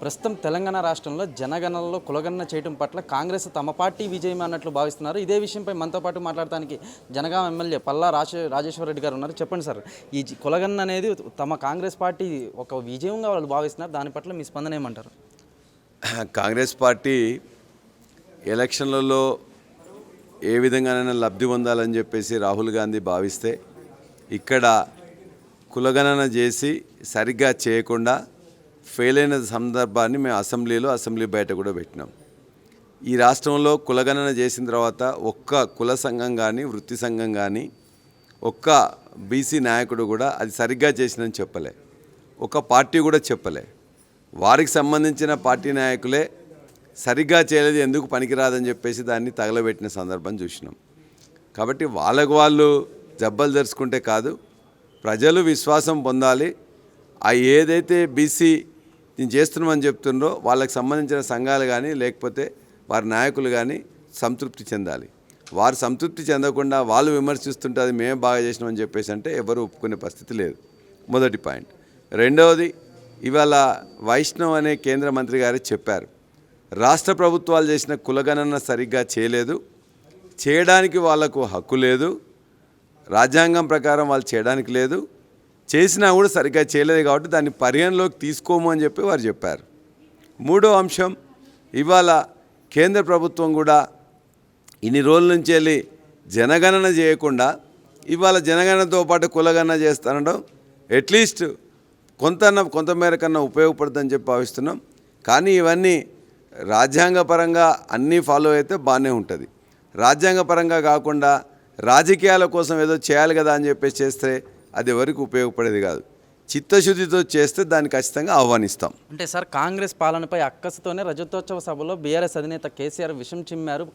ప్రస్తుతం తెలంగాణ రాష్ట్రంలో జనగణనలో కులగణన చేయడం పట్ల కాంగ్రెస్ తమ పార్టీ విజయం అన్నట్లు భావిస్తున్నారు. ఇదే విషయంపై మనతో పాటు మాట్లాడటానికి జనగాం ఎమ్మెల్యే పల్లా రాజే రాజేశ్వర రెడ్డి గారు ఉన్నారు. చెప్పండి సార్ ఈ కులగణన అనేది తమ కాంగ్రెస్ పార్టీ ఒక విజయంగా వాళ్ళు భావిస్తున్నారు. దాని పట్ల మీ స్పందన ఏమంటారు? కాంగ్రెస్ పార్టీ ఎలక్షన్లలో ఏ విధంగానైనా లబ్ధి పొందాలని చెప్పేసి రాహుల్ గాంధీ భావిస్తే ఇక్కడ కులగణన చేసి సరిగ్గా చేయకుండా ఫెయిల్ అయిన సందర్భాన్ని మేము అసెంబ్లీలో అసెంబ్లీ బయట కూడా పెట్టినాం. ఈ రాష్ట్రంలో కులగణన చేసిన తర్వాత ఒక్క కుల సంఘం కానీ వృత్తి సంఘం కానీ ఒక్క బీసీ నాయకుడు కూడా అది సరిగ్గా చేసిందని చెప్పలే. ఒక పార్టీ కూడా చెప్పలే. వారికి సంబంధించిన పార్టీ నాయకులే సరిగ్గా చేయలేదు ఎందుకు పనికిరాదని చెప్పేసి దాన్ని తగలబెట్టిన సందర్భం చూసినాం. కాబట్టి వాళ్ళకు వాళ్ళు జబ్బలు తెరుచుకుంటే కాదు ప్రజలు విశ్వాసం పొందాలి. ఆ ఏదైతే బీసీ నేను చేస్తున్నామని చెప్తుండ్రో వాళ్ళకి సంబంధించిన సంఘాలు కానీ లేకపోతే వారి నాయకులు కానీ సంతృప్తి చెందాలి. వారు సంతృప్తి చెందకుండా వాళ్ళు విమర్శిస్తుంటే అది మేము బాగా చేసినామని చెప్పేసి అంటే ఎవరు ఒప్పుకునే పరిస్థితి లేదు. మొదటి పాయింట్. రెండవది ఇవాళ వైష్ణవ్ అనే కేంద్ర మంత్రి గారు చెప్పారు రాష్ట్ర ప్రభుత్వాలు చేసిన కులగణన సరిగ్గా చేయలేదు చేయడానికి వాళ్ళకు హక్కు లేదు రాజ్యాంగం ప్రకారం వాళ్ళు చేయడానికి లేదు చేసినా కూడా సరిగ్గా చేయలేదు కాబట్టి దాన్ని పరిగణలోకి తీసుకోము అని చెప్పి వారు చెప్పారు. మూడో అంశం ఇవాళ కేంద్ర ప్రభుత్వం కూడా ఇన్ని రోజుల నుంచి వెళ్ళి జనగణన చేయకుండా ఇవాళ జనగణనతో పాటు కులగణన చేస్తానడం అట్లీస్ట్ కొంత కొంతమేర కన్నా ఉపయోగపడుతుందని చెప్పి భావిస్తున్నాం. కానీ ఇవన్నీ రాజ్యాంగపరంగా అన్నీ ఫాలో అయితే బాగానే ఉంటుంది. రాజ్యాంగపరంగా కాకుండా రాజకీయాల కోసం ఏదో చేయాలి కదా అని చెప్పేసి చేస్తే అది ఎవరికి ఉపయోగపడేది కాదు. చిత్తశుద్ధితో చేస్తే దాన్ని ఖచ్చితంగా ఆహ్వానిస్తాం. అంటే సార్ కాంగ్రెస్ పాలనపై అక్కసుతోనే రజతోత్సవ సభలో బీఆర్ఎస్ అధినేత కేసీఆర్ విషం చిమ్మారు.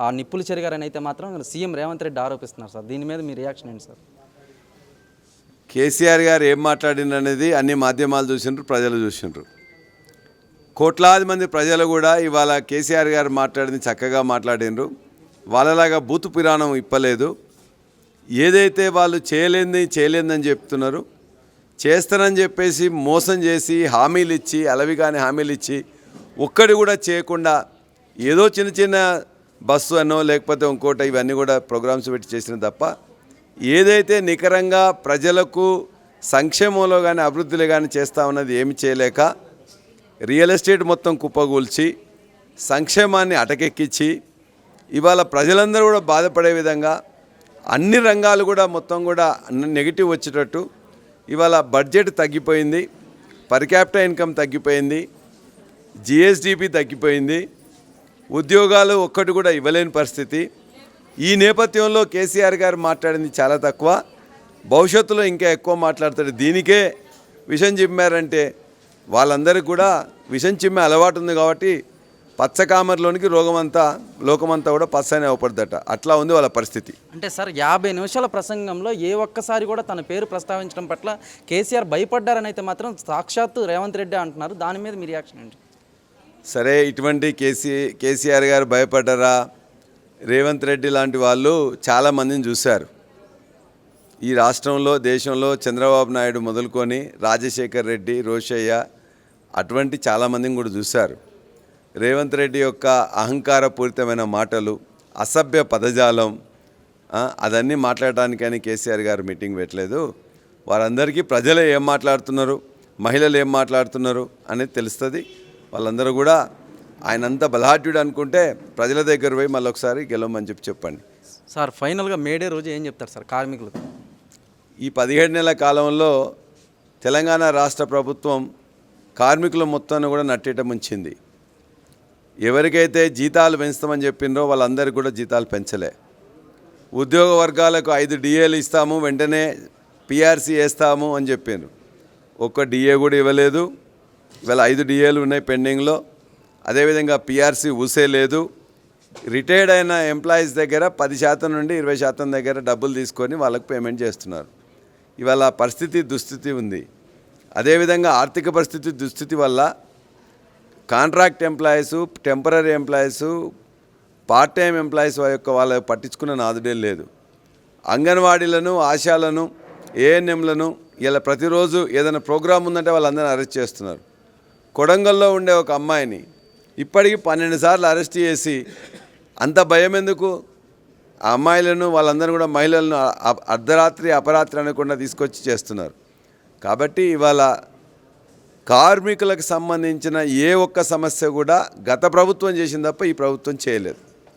ఆ నిప్పులు చెరిగారని అయితే మాత్రం సీఎం రేవంత్ రెడ్డి ఆరోపిస్తున్నారు సార్. దీని మీద మీ రియాక్షన్ ఏంటి సార్? కేసీఆర్ గారు ఏం మాట్లాడిండ్రు అనేది అన్ని మాధ్యమాలు చూసిండ్రు ప్రజలు చూసిండ్రు. కోట్లాది మంది ప్రజలు కూడా ఇవాళ కేసీఆర్ గారు మాట్లాడింది చక్కగా మాట్లాడిండ్రు. వాళ్ళలాగా బూతు పురాణం ఇప్పలేదు. ఏదైతే వాళ్ళు చేయలేంది చేయలేదని చెప్తున్నారు చేస్తానని చెప్పేసి మోసం చేసి హామీలు ఇచ్చి అలవి కాని హామీలు ఇచ్చి ఒక్కడి కూడా చేయకుండా ఏదో చిన్న చిన్న బస్సు అనో లేకపోతే ఇంకోటి ఇవన్నీ కూడా ప్రోగ్రామ్స్ పెట్టి చేసిన తప్ప ఏదైతే నికరంగా ప్రజలకు సంక్షేమంలో కానీ అభివృద్ధిలో కానీ చేస్తా ఉన్నది ఏమి చేయలేక రియల్ ఎస్టేట్ మొత్తం కుప్పగూల్చి సంక్షేమాన్ని అటకెక్కించి ఇవాళ ప్రజలందరూ కూడా బాధపడే విధంగా అన్ని రంగాలు కూడా మొత్తం కూడా నెగిటివ్ వచ్చేటట్టు. ఇవాళ బడ్జెట్ తగ్గిపోయింది పర్ క్యాపిటల్ ఇన్కమ్ తగ్గిపోయింది జిఎస్డిపి తగ్గిపోయింది ఉద్యోగాలు ఒక్కటి కూడా ఇవ్వలేని పరిస్థితి. ఈ నేపథ్యంలో కేసీఆర్ గారు మాట్లాడింది చాలా తక్కువ. భవిష్యత్తులో ఇంకా ఎక్కువ మాట్లాడతాడు. దీనికే విషం చిమ్మారంటే వాళ్ళందరికీ కూడా విషం చిమ్మే అలవాటు ఉంది కాబట్టి పచ్చకామర్లోనికి రోగమంతా లోకమంతా కూడా పచ్చనే అవపడదట. అట్లా ఉంది వాళ్ళ పరిస్థితి. అంటే సార్ యాభై నిమిషాల ప్రసంగంలో ఏ ఒక్కసారి కూడా తన పేరు ప్రస్తావించడం పట్ల కేసీఆర్ భయపడ్డారని అయితే మాత్రం సాక్షాత్తు రేవంత్ రెడ్డి అంటున్నారు. దాని మీద మీ రియాక్షన్ ఏంటి? సరే ఇటువంటి కేసీ కేసీఆర్ గారు భయపడ్డారా? రేవంత్ రెడ్డి లాంటి వాళ్ళు చాలామందిని చూశారు. ఈ రాష్ట్రంలో దేశంలో చంద్రబాబు నాయుడు మొదలుకొని రాజశేఖర్ రెడ్డి రోషయ్య అటువంటి చాలామందిని కూడా చూశారు. రేవంత్ రెడ్డి యొక్క అహంకారపూరితమైన మాటలు అసభ్య పదజాలం అదన్నీ మాట్లాడటానికని కేసీఆర్ గారు మీటింగ్ పెట్టలేదు. వారందరికీ ప్రజలే ఏం మాట్లాడుతున్నారు మహిళలు ఏం మాట్లాడుతున్నారు అనేది తెలుస్తుంది. వాళ్ళందరూ కూడా ఆయన అంత బలహాట్యుడు అనుకుంటే ప్రజల దగ్గర పోయి మళ్ళీ ఒకసారి గెలవమని చెప్పి చెప్పండి. సార్ ఫైనల్గా మేడే రోజు ఏం చెప్తారు సార్ కార్మికులకు? ఈ పదిహేడు నెలల కాలంలో తెలంగాణ రాష్ట్ర ప్రభుత్వం కార్మికుల మొత్తాన్ని కూడా నట్టేట ముంచింది. ఎవరికైతే జీతాలు పెంచుతామని చెప్పిండ్రో వాళ్ళందరికీ కూడా జీతాలు పెంచలే. ఉద్యోగ వర్గాలకు ఐదు డిఏలు ఇస్తాము వెంటనే పిఆర్సీ వేస్తాము అని చెప్పిండ్రు. ఒక్క డిఏ కూడా ఇవ్వలేదు. ఇవాళ ఐదు డిఏలు ఉన్నాయి పెండింగ్లో. అదేవిధంగా పిఆర్సీ ఊసే లేదు. రిటైర్డ్ అయిన ఎంప్లాయీస్ దగ్గర పది శాతం నుండి ఇరవై శాతం దగ్గర డబ్బులు తీసుకొని వాళ్ళకు పేమెంట్ చేస్తున్నారు. ఇవాళ పరిస్థితి దుస్థితి ఉంది. అదేవిధంగా ఆర్థిక పరిస్థితి దుస్థితి వల్ల contract employees temporary employees part time employees యొక్క వాళ్ళ పట్టించుకున్న నాదుడే లేదు. అంగన్వాడీలను ఆశాలను ఏఎన్ఎంలను ఇలా ప్రతిరోజు ఏదైనా ప్రోగ్రాం ఉందంటే వాళ్ళందరినీ అరెస్ట్ చేస్తున్నారు. కొడంగల్లో ఉండే ఒక అమ్మాయిని ఇప్పటికీ పన్నెండు సార్లు అరెస్ట్ చేసి అంత భయం ఎందుకు? ఆ అమ్మాయిలను వాళ్ళందరూ కూడా మహిళలను అర్ధరాత్రి అపరాత్రి అనకుండా తీసుకొచ్చి చేస్తున్నారు. కాబట్టి ఇవాళ కార్మికులకు సంబంధించిన ఏ ఒక్క సమస్య కూడా గత ప్రభుత్వం చేసింది తప్ప ఈ ప్రభుత్వం చేయలేదు.